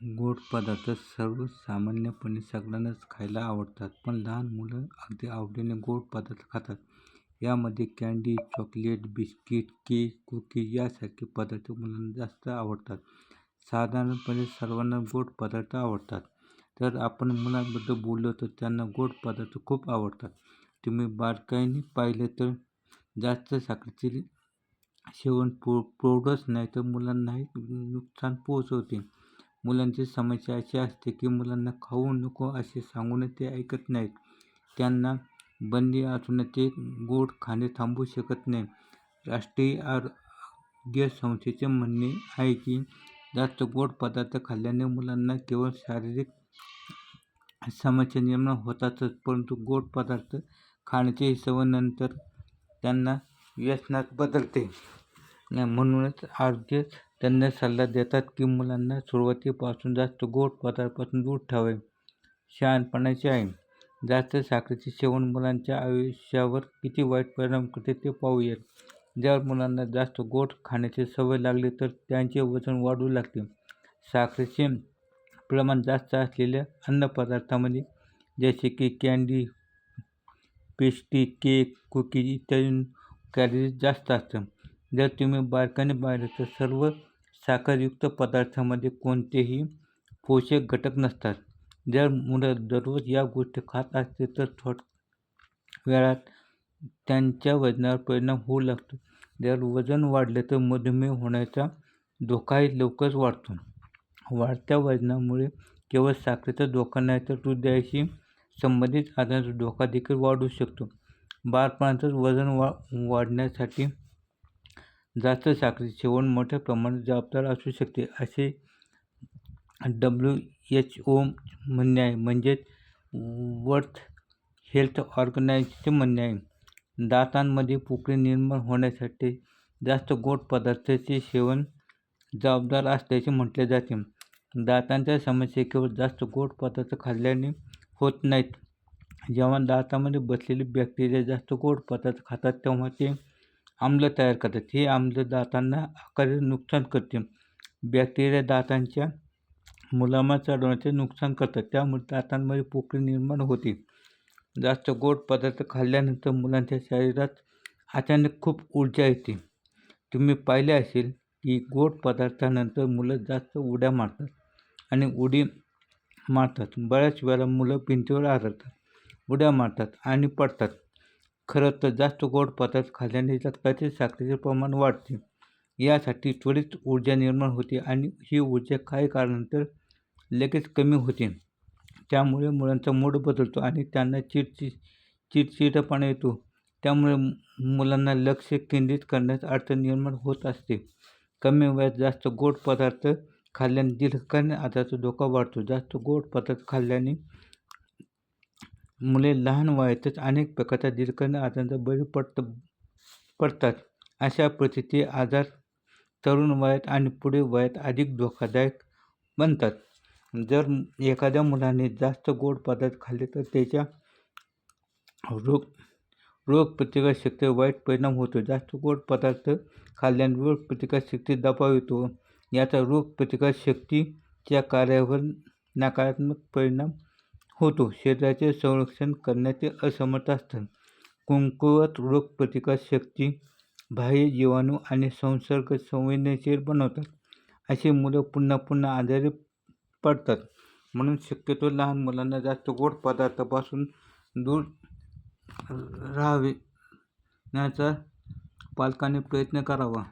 गोड पदार्थ सर्वसामान्यपणे सगळ्यांनाच खायला आवडतात. पण लहान मुलं अगदी आवडीने गोड पदार्थ खातात. यामध्ये candy, chocolate, biscuit, cake, cookies यासारखे पदार्थ मुलांना जास्त आवडतात. साधारणपणे सर्वांना गोड पदार्थ आवडतात. तर आपण मुलांबद्दल बोललो तर त्यांना गोड पदार्थ खूप आवडतात. तुम्ही बारकाईने पाहिलं तर जास्त साखरेचे सेवन प्रौढच नाही तर मुलांनाही नुकसान पोहोचवते. मुलांची समस्या अशी असते की मुलांना खाऊ नको असे सांगून ते ऐकत नाहीत. त्यांना बंदी असून ते गोड खाणे थांबवू शकत नाही राष्ट्रीय आरोग्य संस्थेचे म्हणणे आहे की जास्त गोड पदार्थ खाल्ल्याने मुलांना केवळ शारीरिक समस्या निर्माण होतातच परंतु गोड पदार्थ खाण्याची सवय नंतर त्यांना व्यसनात बदलते. म्हणूनच आरोग्य त्यांना सल्ला देतात की मुलांना सुरुवातीपासून जास्त गोड पदार्थापासून दूर ठेवावे. शहाणपणाचे आहे. जास्त साखरेचे सेवन मुलांच्या आयुष्यावर किती वाईट परिणाम करते ते पाहूयात जर मुलांना जास्त गोड खाण्याची सवय लागली तर त्यांचे वजन वाढू लागते. साखरेचे प्रमाण जास्त असलेल्या अन्नपदार्थामध्ये जसे की कँडी, पेस्ट्री, केक, कुकीज इत्यादी कॅलरीज जास्त असतात. जर तुम्ही बारकाने पाहिलं तर सर्व साखरयुक्त पदार्थामध्ये कोणतेही पोषक घटक नसतात. जर मुलं दररोज या गोष्टी खात असतील तर थोड वेळात त्यांच्या वजनावर परिणाम होऊ लागतो. जर वजन वाढलं तर मधुमेह होण्याचा धोकाही लवकरच वाढतो. वाढत्या वजनामुळे केवळ साखरेचा धोका नाही तर हृदयाशी संबंधित आजारांचा धोका देखील वाढू शकतो. बालपणातच वजन वाढण्यासाठी जास्त साखरेचे सेवन मोठ्या प्रमाणात जबाबदार असू शकते असे डब्ल्यू एच ओ म्हणणे आहे. म्हणजेच वर्थ हेल्थ ऑर्गनायझेशनचे म्हणणे आहे. दातांमध्ये पोकळी निर्माण होण्यासाठी जास्त गोड पदार्थाचे सेवन जबाबदार असल्याचे म्हटले जाते. दातांच्या समस्या केवळ जास्त गोड पदार्थ खाल्ल्याने होत नाहीत. जेव्हा दातामध्ये बसलेले बॅक्टेरिया जास्त गोड पदार्थ खातात तेव्हा ते आम्ल तयार करतात. हे आम्ल दातांना आकाराने नुकसान करते. बॅक्टेरिया दातांच्या मुलामा चढवण्याचे नुकसान करतात. त्यामुळे दातांमध्ये पोकळी निर्माण होते. जास्त गोड पदार्थ खाल्ल्यानंतर मुलांच्या शरीरात अचानक खूप ऊर्जा येते. तुम्ही पाहिले असेल की गोड पदार्थानंतर मुलं जास्त उड्या मारतात आणि उडी मारतात. बऱ्याच वेळा मुलं भिंतीवर आदळतात, उड्या मारतात आणि पडतात. खरं तर जास्त गोड पदार्थ खाल्ल्याने रक्तातील साखरेचे प्रमाण वाढते. यासाठी त्वरित ऊर्जा निर्माण होते आणि ही ऊर्जा काही काळानंतर लगेच कमी होते. त्यामुळे मुलांचा मूड बदलतो आणि त्यांना चिडचिडेपणा येतो. त्यामुळे मुलांना लक्ष केंद्रित करण्यात अडचण निर्माण होत असते. कमी वयात जास्त गोड पदार्थ खाल्ल्याने दीर्घकालीन आजाराचा धोका वाढतो. जास्त गोड पदार्थ खाल्ल्याने मुले लहान वयातच अनेक प्रकारच्या दीर्घकालीन आजारांचा बळी पडत पडतात. अशा परिस्थितीत आजार तरुण वयात आणि पुढे वयात अधिक धोकादायक बनतात. जर एखाद्या मुलाने जास्त गोड पदार्थ खाल्ले तर त्याच्या रोग शक्तीवर वाईट परिणाम होतो. जास्त गोड पदार्थ खाल्ल्याने रोगप्रतिकारक शक्तीवर दबाव येतो. याचा रोगप्रतिकारक शक्तीच्या कार्यावर नकारात्मक परिणाम होतो. शरीराचे संरक्षण करण्याचे असमर्थ असतात. कमकुवत रोगप्रतिकारशक्ती बाह्य जीवाणू आणि संसर्ग संवेदनशील बनवतात. अशी मुलं पुन्हा पुन्हा आजारी पडतात. म्हणून शक्यतो लहान मुलांना जास्त गोड पदार्थापासून दूर राहावयाचा पालकांनी प्रयत्न करावा.